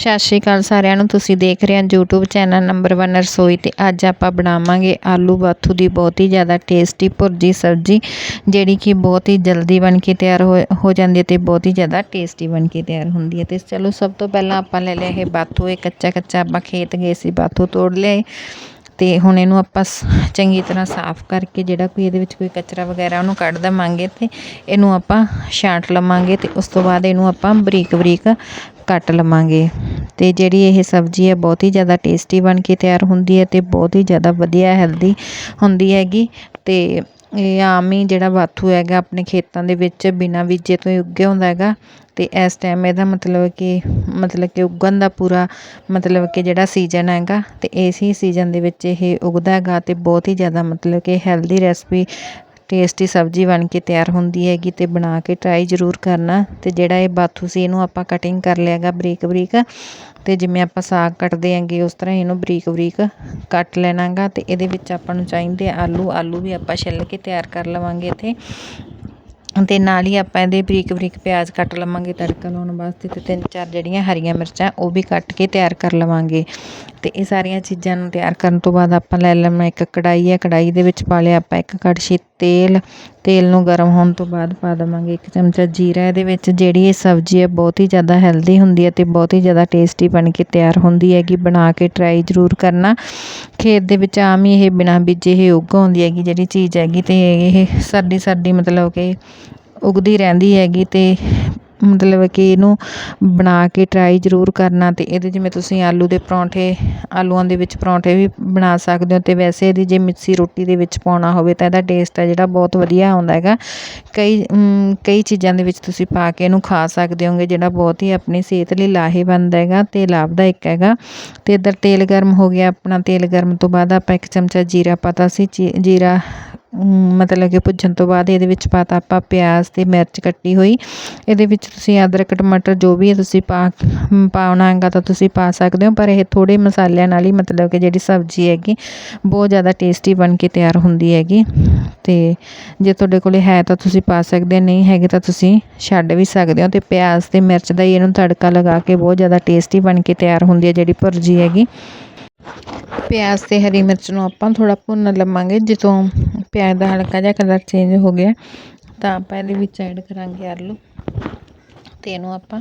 ਸਤਿ ਸ਼੍ਰੀ ਅਕਾਲ ਸਾਰਿਆਂ ਨੂੰ। ਤੁਸੀਂ ਦੇਖ ਰਹੇ ਹੋ YouTube ਚੈਨਲ ਨੰਬਰ 1 ਰਸੋਈ ਤੇ ਅੱਜ ਆਪਾਂ ਬਣਾਵਾਂਗੇ ਆਲੂ ਬਾਥੂ ਦੀ ਬਹੁਤ ਹੀ ਜ਼ਿਆਦਾ ਟੇਸਟੀ ਭੁਰਜੀ ਸਬਜ਼ੀ, ਜਿਹੜੀ ਕਿ ਬਹੁਤ ਹੀ ਜਲਦੀ ਬਣ ਕੇ ਤਿਆਰ ਹੋ ਹੋ ਜਾਂਦੀ ਹੈ ਤੇ ਬਹੁਤ ਹੀ ਜ਼ਿਆਦਾ ਟੇਸਟੀ ਬਣ ਕੇ ਤਿਆਰ ਹੁੰਦੀ ਹੈ। ਤੇ ਚਲੋ ਸਭ ਤੋਂ ਪਹਿਲਾਂ ਆਪਾਂ ਲੈ ਲਿਆ ਇਹ ਬਾਥੂ, ਇਹ ਕੱਚਾ ਕੱਚਾ ਆਪਾਂ ਖੇਤ ਗਏ ਸੀ, ਬਾਥੂ ਤੋੜ ਲਿਆਏ। ਤੇ ਹੁਣ ਇਹਨੂੰ ਆਪਾਂ ਸ- ਚੰਗੀ ਤਰ੍ਹਾਂ ਸਾਫ਼ ਕਰਕੇ ਜਿਹੜਾ ਕੋਈ ਇਹਦੇ ਵਿੱਚ ਕੋਈ ਕਚਰਾ ਵਗੈਰਾ ਉਹਨੂੰ ਕੱਢ ਦੇਵਾਂਗੇ ਤੇ ਇਹਨੂੰ ਆਪਾਂ ਛਾਂਟ ਲਵਾਂਗੇ ਤੇ ਉਸ ਤੋਂ ਬਾਅਦ ਇਹਨੂੰ ਆਪਾਂ ਬਰੀਕ ਬਰੀਕ ਕੱਟ ਲਵਾਂਗੇ। ਅਤੇ ਜਿਹੜੀ ਇਹ ਸਬਜ਼ੀ ਹੈ ਬਹੁਤ ਹੀ ਜ਼ਿਆਦਾ ਟੇਸਟੀ ਬਣ ਕੇ ਤਿਆਰ ਹੁੰਦੀ ਹੈ ਅਤੇ ਬਹੁਤ ਹੀ ਜ਼ਿਆਦਾ ਵਧੀਆ ਹੈਲਦੀ ਹੁੰਦੀ ਹੈਗੀ। ਅਤੇ ਇਹ ਆਮ ਹੀ ਜਿਹੜਾ ਬਾਥੂ ਹੈਗਾ ਆਪਣੇ ਖੇਤਾਂ ਦੇ ਵਿੱਚ ਬਿਨਾਂ ਬੀਜੇ ਤੋਂ ਹੀ ਉੱਗਿਆ ਹੁੰਦਾ ਹੈਗਾ। ਅਤੇ ਇਸ ਟਾਈਮ ਇਹਦਾ ਮਤਲਬ ਕਿ ਮਤਲਬ ਕਿ ਉੱਗਣ ਦਾ ਪੂਰਾ ਮਤਲਬ ਕਿ ਜਿਹੜਾ ਸੀਜ਼ਨ ਹੈਗਾ ਅਤੇ ਇਸ ਹੀ ਸੀਜ਼ਨ ਦੇ ਵਿੱਚ ਇਹ ਉੱਗਦਾ ਹੈਗਾ ਅਤੇ ਬਹੁਤ ਹੀ ਜ਼ਿਆਦਾ ਮਤਲਬ ਕਿ ਹੈਲਦੀ ਰੈਸਪੀ ਟੇਸਟੀ ਸਬਜ਼ੀ ਬਣ ਕੇ ਤਿਆਰ ਹੁੰਦੀ ਹੈਗੀ ਤੇ ਬਣਾ ਕੇ ਟਰਾਈ ਜ਼ਰੂਰ ਕਰਨਾ। ਤੇ ਜਿਹੜਾ ਇਹ ਬਾਥੂ ਸੀ, ਇਹਨੂੰ ਆਪਾਂ ਕਟਿੰਗ ਕਰ ਲਿਆਗਾ ਬਰੀਕ ਬਰੀਕ। ਤੇ ਜਿਵੇਂ ਆਪਾਂ ਸਾਗ ਕੱਟਦੇ ਆਂਗੇ ਉਸ ਤਰ੍ਹਾਂ ਇਹਨੂੰ ਬਰੀਕ ਬਰੀਕ ਕੱਟ ਲੈਣਾਗਾ ਤੇ ਇਹਦੇ ਵਿੱਚ ਆਪਾਂ ਨੂੰ ਚਾਹੀਦੇ ਆਲੂ ਆਲੂ ਵੀ ਆਪਾਂ ਛਿੱਲ ਕੇ ਤਿਆਰ ਕਰ ਲਵਾਂਗੇ ਇੱਥੇ। ਤੇ ਨਾਲ ਹੀ ਆਪਾਂ ਇਹਦੇ ਬਰੀਕ ਬਰੀਕ ਪਿਆਜ਼ ਕੱਟ ਲਵਾਂਗੇ ਤੜਕਾ ਲਾਉਣ ਵਾਸਤੇ। ਤੇ ਤਿੰਨ ਚਾਰ ਜਿਹੜੀਆਂ ਹਰੀਆਂ ਮਿਰਚਾਂ, ਉਹ ਵੀ ਕੱਟ ਕੇ ਤਿਆਰ ਕਰ ਲਵਾਂਗੇ। ਅਤੇ ਇਹ ਸਾਰੀਆਂ ਚੀਜ਼ਾਂ ਨੂੰ ਤਿਆਰ ਕਰਨ ਤੋਂ ਬਾਅਦ ਆਪਾਂ ਲੈ ਲਵਾਂ ਇੱਕ ਕੜਾਈ ਹੈ। ਕੜਾਈ ਦੇ ਵਿੱਚ ਪਾ ਲਿਆ ਆਪਾਂ ਇੱਕ ਕੜਛੀ ਤੇਲ। ਤੇਲ ਨੂੰ ਗਰਮ ਹੋਣ ਤੋਂ ਬਾਅਦ ਪਾ ਦੇਵਾਂਗੇ ਇੱਕ ਚਮਚਾ ਜੀਰਾ ਇਹਦੇ ਵਿੱਚ। ਜਿਹੜੀ ਇਹ ਸਬਜ਼ੀ ਹੈ ਬਹੁਤ ਹੀ ਜ਼ਿਆਦਾ ਹੈਲਦੀ ਹੁੰਦੀ ਹੈ ਅਤੇ ਬਹੁਤ ਹੀ ਜ਼ਿਆਦਾ ਟੇਸਟੀ ਬਣ ਕੇ ਤਿਆਰ ਹੁੰਦੀ ਹੈਗੀ। ਬਣਾ ਕੇ ਟਰਾਈ ਜ਼ਰੂਰ ਕਰਨਾ। ਖੇਤ ਦੇ ਵਿੱਚ ਆਮ ਹੀ ਇਹ ਬਿਨਾਂ ਬੀਜੇ ਇਹ ਉੱਗ ਆਉਂਦੀ ਹੈਗੀ ਜਿਹੜੀ ਚੀਜ਼ ਹੈਗੀ ਅਤੇ ਇਹ ਸਰਦੀ ਸਰਦੀ ਮਤਲਬ ਕਿ ਉਗਦੀ ਰਹਿੰਦੀ ਹੈਗੀ ਤੇ ਮਤਲਬ ਕਿ ਇਹਨੂੰ ਬਣਾ ਕੇ ਟਰਾਈ ਜ਼ਰੂਰ ਕਰਨਾ ਅਤੇ ਇਹਦੇ ਜਿਵੇਂ ਤੁਸੀਂ ਆਲੂ ਦੇ ਪਰੌਂਠੇ, ਆਲੂਆਂ ਦੇ ਵਿੱਚ ਪਰੌਂਠੇ ਵੀ ਬਣਾ ਸਕਦੇ ਹੋ ਅਤੇ ਵੈਸੇ ਇਹਦੀ ਜੇ ਮਿੱਸੀ ਰੋਟੀ ਦੇ ਵਿੱਚ ਪਾਉਣਾ ਹੋਵੇ ਤਾਂ ਇਹਦਾ ਟੇਸਟ ਹੈ ਜਿਹੜਾ ਬਹੁਤ ਵਧੀਆ ਆਉਂਦਾ ਹੈਗਾ। ਕਈ ਕਈ ਚੀਜ਼ਾਂ ਦੇ ਵਿੱਚ ਤੁਸੀਂ ਪਾ ਕੇ ਇਹਨੂੰ ਖਾ ਸਕਦੇ ਹੋਗੇ ਜਿਹੜਾ ਬਹੁਤ ਹੀ ਆਪਣੀ ਸਿਹਤ ਲਈ ਲਾਹੇਵੰਦ ਹੈਗਾ ਅਤੇ ਲਾਭਦਾਇਕ ਹੈਗਾ। ਅਤੇ ਇੱਧਰ ਤੇਲ ਗਰਮ ਹੋ ਗਿਆ, ਆਪਣਾ ਤੇਲ ਗਰਮ ਤੋਂ ਬਾਅਦ ਆਪਾਂ ਇੱਕ ਚਮਚਾ ਜੀਰਾ ਪਾਤਾ ਸੀ, ਜੀ- ਜੀਰਾ ਮਤਲਬ ਕਿ ਭੁੱਜਣ ਤੋਂ ਬਾਅਦ ਇਹਦੇ ਵਿੱਚ ਪਾਤਾ ਆਪਾਂ ਪਿਆਜ਼ ਅਤੇ ਮਿਰਚ ਕੱਟੀ ਹੋਈ। ਇਹਦੇ ਵਿੱਚ ਤੁਸੀਂ ਅਦਰਕ, ਟਮਾਟਰ ਜੋ ਵੀ ਤੁਸੀਂ ਪਾ ਪਾਉਣਾ ਹੈਗਾ ਤਾਂ ਤੁਸੀਂ ਪਾ ਸਕਦੇ ਹੋ। ਪਰ ਇਹ ਥੋੜ੍ਹੇ ਮਸਾਲਿਆਂ ਨਾਲ ਹੀ ਮਤਲਬ ਕਿ ਜਿਹੜੀ ਸਬਜ਼ੀ ਹੈਗੀ, ਬਹੁਤ ਜ਼ਿਆਦਾ ਟੇਸਟੀ ਬਣ ਕੇ ਤਿਆਰ ਹੁੰਦੀ ਹੈਗੀ। ਅਤੇ ਜੇ ਤੁਹਾਡੇ ਕੋਲ ਹੈ ਤਾਂ ਤੁਸੀਂ ਪਾ ਸਕਦੇ ਨਹੀਂ ਹੈਗੇ ਤਾਂ ਤੁਸੀਂ ਛੱਡ ਵੀ ਸਕਦੇ ਹੋ। ਅਤੇ ਪਿਆਜ਼ ਅਤੇ ਮਿਰਚ ਦਾ ਹੀ ਇਹਨੂੰ ਤੜਕਾ ਲਗਾ ਕੇ ਬਹੁਤ ਜ਼ਿਆਦਾ ਟੇਸਟੀ ਬਣ ਕੇ ਤਿਆਰ ਹੁੰਦੀ ਹੈ ਜਿਹੜੀ ਭੁਰਜੀ ਹੈਗੀ। ਪਿਆਜ਼ ਤੇ ਹਰੀ ਮਿਰਚ ਨੂੰ ਆਪਾਂ ਥੋੜਾ ਭੁੰਨ ਲਵਾਂਗੇ। ਜਦੋਂ ਪਿਆਜ਼ ਦਾ ਹਲਕਾ ਜਿਹਾ ਕਲਰ ਚੇਂਜ ਹੋ ਗਿਆ, ਤਾਂ ਆਪਾਂ ਇਹਦੇ ਵਿੱਚ ਐਡ ਕਰਾਂਗੇ ਆਲੂ। ਤੇ ਇਹਨੂੰ ਆਪਾਂ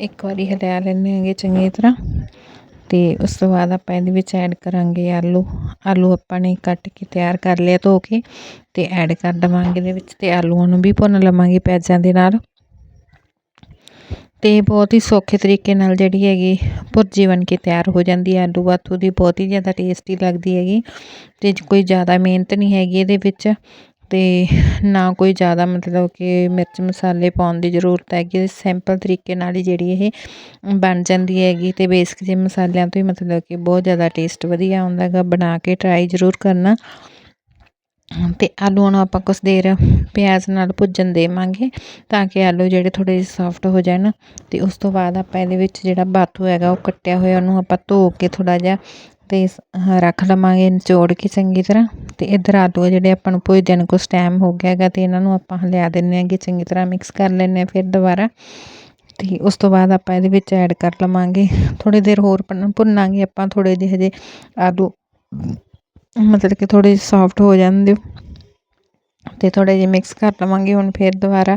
ਇੱਕ ਵਾਰੀ ਹਿਲਾ ਲੈਂਦੇ ਹਾਂਗੇ ਚੰਗੀ ਤਰ੍ਹਾਂ। ਤੇ ਉਸ ਤੋਂ ਬਾਅਦ ਆਪਾਂ ਇਹਦੇ ਵਿੱਚ ਐਡ ਕਰਾਂਗੇ ਆਲੂ। ਆਲੂ ਆਪਾਂ ਨੇ ਕੱਟ ਕੇ ਤਿਆਰ ਕਰ ਲਿਆ ਧੋ ਕੇ ਤੇ ਐਡ ਕਰ ਦੇਵਾਂਗੇ ਇਹਦੇ ਵਿੱਚ ਤੇ ਆਲੂਆਂ ਨੂੰ ਵੀ ਭੁੰਨ ਲਵਾਂਗੇ ਪਿਆਜ਼ਾਂ ਦੇ ਨਾਲ। ਤੇ ਬਹੁਤ ਹੀ ਸੌਖੇ ਤਰੀਕੇ ਨਾਲ ਜਿਹੜੀ ਹੈਗੀ ਭੁਰਜੀ ਬਣ ਕੇ ਤਿਆਰ ਹੋ ਜਾਂਦੀ ਹੈ। ਆਲੂ ਬਾਥੂ ਦੀ ਬਹੁਤ ਹੀ ਜ਼ਿਆਦਾ ਟੇਸਟੀ ਲੱਗਦੀ ਹੈਗੀ। ਤੇ ਕੋਈ ਜ਼ਿਆਦਾ ਮਿਹਨਤ ਨਹੀਂ ਹੈਗੀ ਇਹਦੇ ਵਿੱਚ। ਤੇ ਨਾ ਕੋਈ ਜ਼ਿਆਦਾ ਮਤਲਬ ਕਿ ਮਿਰਚ ਮਸਾਲੇ ਪਾਉਣ ਦੀ ਜ਼ਰੂਰਤ ਹੈਗੀ। ਸਿੰਪਲ ਤਰੀਕੇ ਨਾਲ ਹੀ ਜਿਹੜੀ ਇਹ ਬਣ ਜਾਂਦੀ ਹੈਗੀ। ਤੇ ਬੇਸਿਕ ਜਿਹੇ ਮਸਾਲਿਆਂ ਤੋਂ ਹੀ ਮਤਲਬ ਕਿ ਬਹੁਤ ਜ਼ਿਆਦਾ ਟੇਸਟ ਵਧੀਆ ਆਉਂਦਾ ਹੈਗਾ। ਬਣਾ ਕੇ ਟਰਾਈ ਜ਼ਰੂਰ ਕਰਨਾ। ਅਤੇ ਆਲੂਆਂ ਨੂੰ ਆਪਾਂ ਕੁਛ ਦੇਰ ਪਿਆਜ਼ ਨਾਲ ਭੁੱਜਣ ਦੇਵਾਂਗੇ ਤਾਂ ਕਿ ਆਲੂ ਜਿਹੜੇ ਥੋੜ੍ਹੇ ਜਿਹੇ ਸੋਫਟ ਹੋ ਜਾਣ ਅਤੇ ਉਸ ਤੋਂ ਬਾਅਦ ਆਪਾਂ ਇਹਦੇ ਵਿੱਚ ਜਿਹੜਾ ਬਾਥੂ ਹੈਗਾ ਉਹ ਕੱਟਿਆ ਹੋਇਆ ਉਹਨੂੰ ਆਪਾਂ ਧੋ ਕੇ ਥੋੜ੍ਹਾ ਜਿਹਾ ਅਤੇ ਰੱਖ ਲਵਾਂਗੇ ਨਿਚੋੜ ਕੇ ਚੰਗੀ ਤਰ੍ਹਾਂ ਅਤੇ ਇੱਧਰ ਆਲੂ ਆ ਜਿਹੜੇ ਆਪਾਂ ਨੂੰ ਭੁੱਜਦੇ ਨੂੰ ਕੁਛ ਟਾਈਮ ਹੋ ਗਿਆ ਹੈਗਾ ਅਤੇ ਇਹਨਾਂ ਨੂੰ ਆਪਾਂ ਹਲਿਆ ਦਿੰਦੇ ਆਂਗੇ ਚੰਗੀ ਤਰ੍ਹਾਂ ਮਿਕਸ ਕਰ ਲੈਂਦੇ ਹਾਂ ਫਿਰ ਦੁਬਾਰਾ ਅਤੇ ਉਸ ਤੋਂ ਬਾਅਦ ਆਪਾਂ ਇਹਦੇ ਵਿੱਚ ਐਡ ਕਰ ਲਵਾਂਗੇ। ਥੋੜ੍ਹੀ ਦੇਰ ਹੋਰ ਭੁੰਨ- ਭੁੰਨਾਂਗੇ ਆਪਾਂ ਥੋੜ੍ਹੇ ਜਿਹੇ ਹਜੇ ਆਲੂ ਮਤਲਬ ਕਿ ਥੋੜੇ ਸੌਫਟ ਹੋ ਜਾਂਦੇ। ਤੇ ਥੋੜੇ ਜਿਹੇ ਮਿਕਸ ਕਰ ਲਵਾਂਗੇ ਹੁਣ ਫਿਰ ਦੁਬਾਰਾ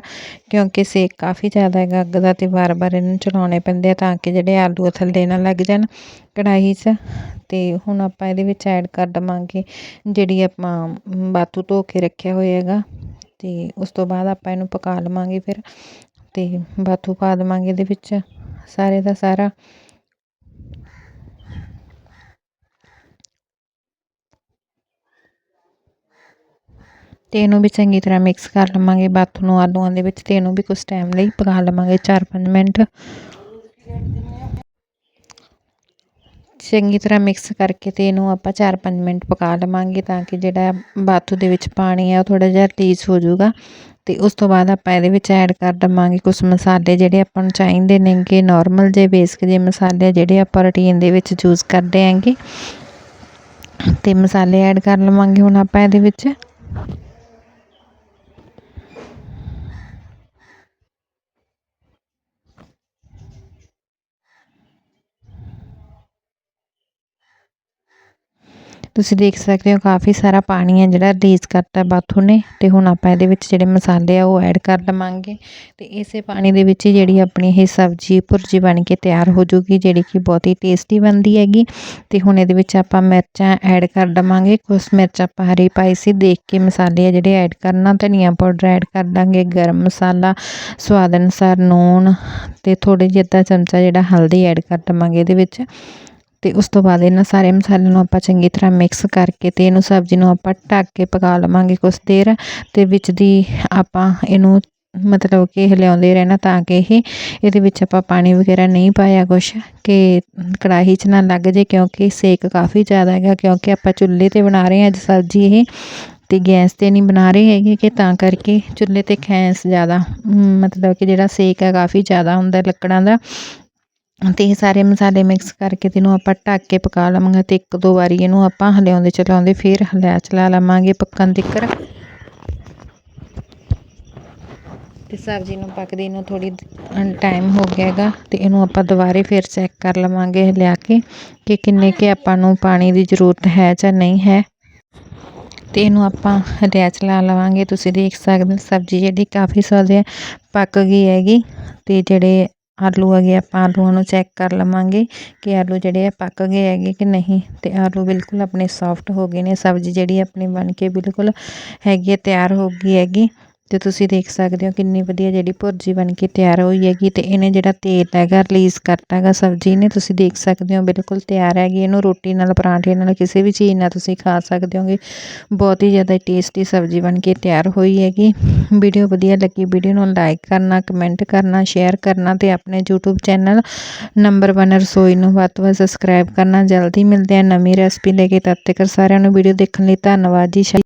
ਕਿਉਂਕਿ ਸੇਕ ਕਾਫੀ ਜ਼ਿਆਦਾ ਹੈਗਾ ਅੱਗ ਦਾ ਤੇ ਵਾਰ-ਵਾਰ ਇਹਨੂੰ ਚਲਾਉਣੇ ਪੈਂਦੇ ਆ ਤਾਂ ਕਿ ਜਿਹੜੇ ਆਲੂ ਆ ਥੱਲੇ ਨਾ ਲੱਗ ਜਾਣ ਕੜਾਹੀ 'ਚ। ਤੇ ਹੁਣ ਆਪਾਂ ਇਹਦੇ ਵਿੱਚ ਐਡ ਕਰ ਦਵਾਂਗੇ ਜਿਹੜੀ ਆਪਾਂ ਮ, ਬਾਥੂ ਧੋ ਕੇ ਰੱਖਿਆ ਹੋਇਆ ਹੈਗਾ। ਤੇ ਉਸ ਤੋਂ ਬਾਅਦ ਆਪਾਂ ਇਹਨੂੰ ਪਕਾ ਲਵਾਂਗੇ ਫਿਰ। ਤੇ ਬਾਥੂ ਪਾ ਦੇਵਾਂਗੇ ਇਹਦੇ ਵਿੱਚ ਸਾਰੇ ਦਾ ਸਾਰਾ। ਅਤੇ ਇਹਨੂੰ ਵੀ ਚੰਗੀ ਤਰ੍ਹਾਂ ਮਿਕਸ ਕਰ ਲਵਾਂਗੇ, ਬਾਥੂ ਨੂੰ ਆਲੂਆਂ ਦੇ ਵਿੱਚ ਅਤੇ ਇਹਨੂੰ ਵੀ ਕੁਝ ਟਾਈਮ ਲਈ ਪਕਾ ਲਵਾਂਗੇ 4-5 ਮਿੰਟ। ਚੰਗੀ ਤਰ੍ਹਾਂ ਮਿਕਸ ਕਰਕੇ ਤੇ ਇਹਨੂੰ ਆਪਾਂ 4-5 ਮਿੰਟ ਪਕਾ ਲਵਾਂਗੇ ਤਾਂ ਕਿ ਜਿਹੜਾ ਬਾਥੂ ਦੇ ਵਿੱਚ ਪਾਣੀ ਹੈ ਉਹ ਥੋੜਾ ਜਿਹਾ ਰਿਲੀਜ਼ ਹੋ ਜਾਊਗਾ। ਤੇ ਉਸ ਤੋਂ ਬਾਅਦ ਆਪਾਂ ਇਹਦੇ ਵਿੱਚ ਐਡ ਕਰ ਦਵਾਂਗੇ ਕੁਝ ਮਸਾਲੇ ਜਿਹੜੇ ਆਪਾਂ ਨੂੰ ਚਾਹੀਦੇ ਨੇਗੇ ਨਾਰਮਲ ਜੇ ਬੇਸਿਕ ਜੇ ਮਸਾਲੇ ਜਿਹੜੇ ਆਪਾਂ ਰੂਟੀਨ ਦੇ ਵਿੱਚ ਯੂਜ਼ ਕਰਦੇ ਆਂਗੇ ਤੇ ਮਸਾਲੇ ਐਡ ਕਰ ਲਵਾਂਗੇ ਹੁਣ ਆਪਾਂ ਇਹਦੇ ਵਿੱਚ। ਤੁਸੀਂ ਦੇਖ ਸਕਦੇ ਹੋ ਕਾਫੀ ਸਾਰਾ ਪਾਣੀ ਹੈ ਜਿਹੜਾ ਰਿਲੀਜ਼ ਕਰਤਾ ਬਾਥੂ ਨੇ ਤੇ ਹੁਣ ਆਪਾਂ ਇਹਦੇ ਵਿੱਚ ਜਿਹੜੇ ਮਸਾਲੇ ਆ ਉਹ ਐਡ ਕਰ ਲਵਾਂਗੇ ਤੇ ਇਸੇ ਪਾਣੀ ਦੇ ਵਿੱਚ ਹੀ ਜਿਹੜੀ ਆਪਣੀ ਇਹ ਸਬਜ਼ੀ, ਭੁਰਜੀ ਬਣ ਕੇ ਤਿਆਰ ਹੋ ਜੂਗੀ ਜਿਹੜੀ ਕਿ ਬਹੁਤ ਹੀ ਟੇਸਟੀ ਬਣਦੀ ਹੈਗੀ। ਤੇ ਹੁਣ ਇਹਦੇ ਵਿੱਚ ਆਪਾਂ ਮਿਰਚਾਂ ਐਡ ਕਰ ਦਵਾਂਗੇ ਕੁਝ ਮਿਰਚ ਆਪਾਂ ਹਰੀ ਪਾਈ ਸੀ, ਦੇਖ ਕੇ ਮਸਾਲੇ ਆ ਜਿਹੜੇ ਐਡ ਕਰਨਾ। ਧਨੀਆ ਪਾਊਡਰ ਐਡ ਕਰ ਦਾਂਗੇ ਗਰਮ ਮਸਾਲਾ, ਸਵਾਦ ਅਨੁਸਾਰ ਨੂਣ ਤੇ ਥੋੜੀ ਜਿਹਾ ਅੱਧਾ ਚਮਚਾ ਜਿਹੜਾ ਹਲਦੀ ਐਡ ਕਰ ਦਵਾਂਗੇ ਇਹਦੇ ਵਿੱਚ। ਤੇ ਉਸ ਤੋਂ ਬਾਅਦ ਇਹਨਾਂ ਸਾਰੇ ਮਸਾਲਿਆਂ ਨੂੰ ਆਪਾਂ ਚੰਗੀ ਤਰ੍ਹਾਂ ਮਿਕਸ ਕਰਕੇ ਤੇ ਇਹਨੂੰ ਸਬਜ਼ੀ ਨੂੰ ਆਪਾਂ ਢੱਕ ਕੇ ਪਕਾ ਲਵਾਂਗੇ ਕੁਝ ਦੇਰ ਤੇ ਵਿੱਚ ਦੀ ਆਪਾਂ ਇਹਨੂੰ ਮਤਲਬ ਕਿ ਹਿਲਾਉਂਦੇ ਰਹਿਣਾ ਤਾਂ ਕਿ ਇਹ, ਇਹਦੇ ਵਿੱਚ ਆਪਾਂ ਪਾਣੀ ਵਗੈਰਾ ਨਹੀਂ ਪਾਇਆ ਕੁਛ ਕਿ ਕੜਾਹੀ 'ਚ ਨਾ ਲੱਗ ਜੇ ਕਿਉਂਕਿ ਸੇਕ ਕਾਫੀ ਜ਼ਿਆਦਾ ਹੈਗਾ ਕਿਉਂਕਿ ਆਪਾਂ ਚੁੱਲ੍ਹੇ ਤੇ ਬਣਾ ਰਹੇ ਹਾਂ ਅੱਜ ਸਬਜ਼ੀ ਇਹ ਤੇ ਗੈਸ ਤੇ ਨਹੀਂ ਬਣਾ ਰਹੇ ਹੈਗੇ ਕਿ ਤਾਂ ਕਰਕੇ ਚੁੱਲ੍ਹੇ ਤੇ ਖੈਸ ਜ਼ਿਆਦਾ ਮਤਲਬ ਕਿ ਜਿਹੜਾ ਸੇਕ ਹੈ ਕਾਫੀ ਜ਼ਿਆਦਾ ਹੁੰਦਾ ਲੱਕੜਾਂ ਦਾ ਅਤੇ ਇਹ ਸਾਰੇ ਮਸਾਲੇ ਮਿਕਸ ਕਰਕੇ ਤੇ ਇਹਨੂੰ ਆਪਾਂ ਢੱਕ ਕੇ ਪਕਾ ਲਵਾਂਗੇ ਅਤੇ ਇੱਕ ਦੋ ਵਾਰੀ ਇਹਨੂੰ ਆਪਾਂ ਹਿਲਾਉਂਦੇ ਚਲਾਉਂਦੇ ਫਿਰ ਹਿਲਾ ਚਲਾ ਲਵਾਂਗੇ ਪੱਕਣ ਤੀਕਰ। ਤੇ ਸਬਜ਼ੀ ਨੂੰ ਪੱਕਦੀ ਨੂੰ ਥੋੜੀ ਟਾਈਮ ਹੋ ਗਿਆ ਹੈਗਾ ਤੇ ਇਹਨੂੰ ਆਪਾਂ ਦੁਬਾਰੇ ਫਿਰ ਚੈੱਕ ਕਰ ਲਵਾਂਗੇ ਲਿਆ ਕੇ ਕਿ ਕਿੰਨੇ ਕਿ ਆਪਾਂ ਨੂੰ ਪਾਣੀ ਦੀ ਜ਼ਰੂਰਤ ਹੈ ਜਾਂ ਨਹੀਂ ਹੈ। ਤੇ ਇਹਨੂੰ ਆਪਾਂ ਹਲਿਆ ਲਾ ਲਵਾਂਗੇ। ਤੁਸੀਂ ਦੇਖ ਸਕਦੇ ਹੋ ਸਬਜ਼ੀ ਜਿਹੜੀ ਕਾਫੀ ਸਵਾਦ ਹੈ, ਪੱਕ ਗਈ ਹੈਗੀ ਤੇ ਜਿਹੜੇ ਆਲੂ ਹੈਗੇ ਆਪਾਂ ਆਲੂਆਂ ਨੂੰ ਚੈੱਕ ਕਰ ਲਵਾਂਗੇ ਕਿ ਆਲੂ ਜਿਹੜੇ ਆ ਪੱਕ ਗਏ ਹੈਗੇ ਕਿ ਨਹੀਂ। ਤੇ ਆਲੂ ਬਿਲਕੁਲ ਆਪਣੇ ਸੌਫਟ ਹੋ ਗਏ ਨੇ, ਸਬਜ਼ੀ ਜਿਹੜੀ ਆਪਣੀ ਬਣ ਕੇ ਬਿਲਕੁਲ ਹੈਗੀ ਹੈ ਤਿਆਰ ਹੋ ਗਈ ਹੈਗੀ। ਤੇ ਤੁਸੀਂ ਦੇਖ ਸਕਦੇ ਹੋ ਕਿੰਨੀ ਵਧੀਆ ਜਿਹੜੀ ਭੁਰਜੀ ਬਣ ਕੇ ਤਿਆਰ ਹੋਈ ਹੈਗੀ ਤੇ ਇਹਨੇ ਜਿਹੜਾ ਤੇਲ ਹੈਗਾ ਰਿਲੀਜ਼ ਕਰਤਾ ਹੈਗਾ ਸਬਜ਼ੀ ਨੇ, ਤੁਸੀਂ ਦੇਖ ਸਕਦੇ ਹੋ ਬਿਲਕੁਲ ਤਿਆਰ ਹੈਗੀ, ਇਹਨੂੰ ਰੋਟੀ ਨਾਲ, ਪਰਾਂਠੇ ਨਾਲ, ਕਿਸੇ ਵੀ ਚੀਜ਼ ਨਾਲ ਤੁਸੀਂ ਖਾ ਸਕਦੇ ਹੋਗੇ। ਬਹੁਤ ਹੀ ਜ਼ਿਆਦਾ ਟੇਸਟੀ ਸਬਜ਼ੀ ਬਣ ਕੇ ਤਿਆਰ ਹੋਈ ਹੈਗੀ। ਵੀਡੀਓ ਵਧੀਆ ਲੱਗੀ, ਵੀਡੀਓ ਨੂੰ ਲਾਈਕ ਕਰਨਾ ਕਮੈਂਟ ਕਰਨਾ ਸ਼ੇਅਰ ਕਰਨਾ ਤੇ ਆਪਣੇ YouTube ਚੈਨਲ ਨੰਬਰ 1 ਰਸੋਈ ਨੂੰ ਵੱਧ ਤੋਂ ਵੱਧ ਸਬਸਕ੍ਰਾਈਬ ਕਰਨਾ। ਜਲਦੀ ਮਿਲਦੇ ਆ ਨਵੀਂ ਰੈਸਪੀ ਲੈ ਕੇ, ਤਦ ਤੱਕ ਸਾਰਿਆਂ ਨੂੰ ਵੀਡੀਓ ਦੇਖਣ ਲਈ ਧੰਨਵਾਦ ਜੀ।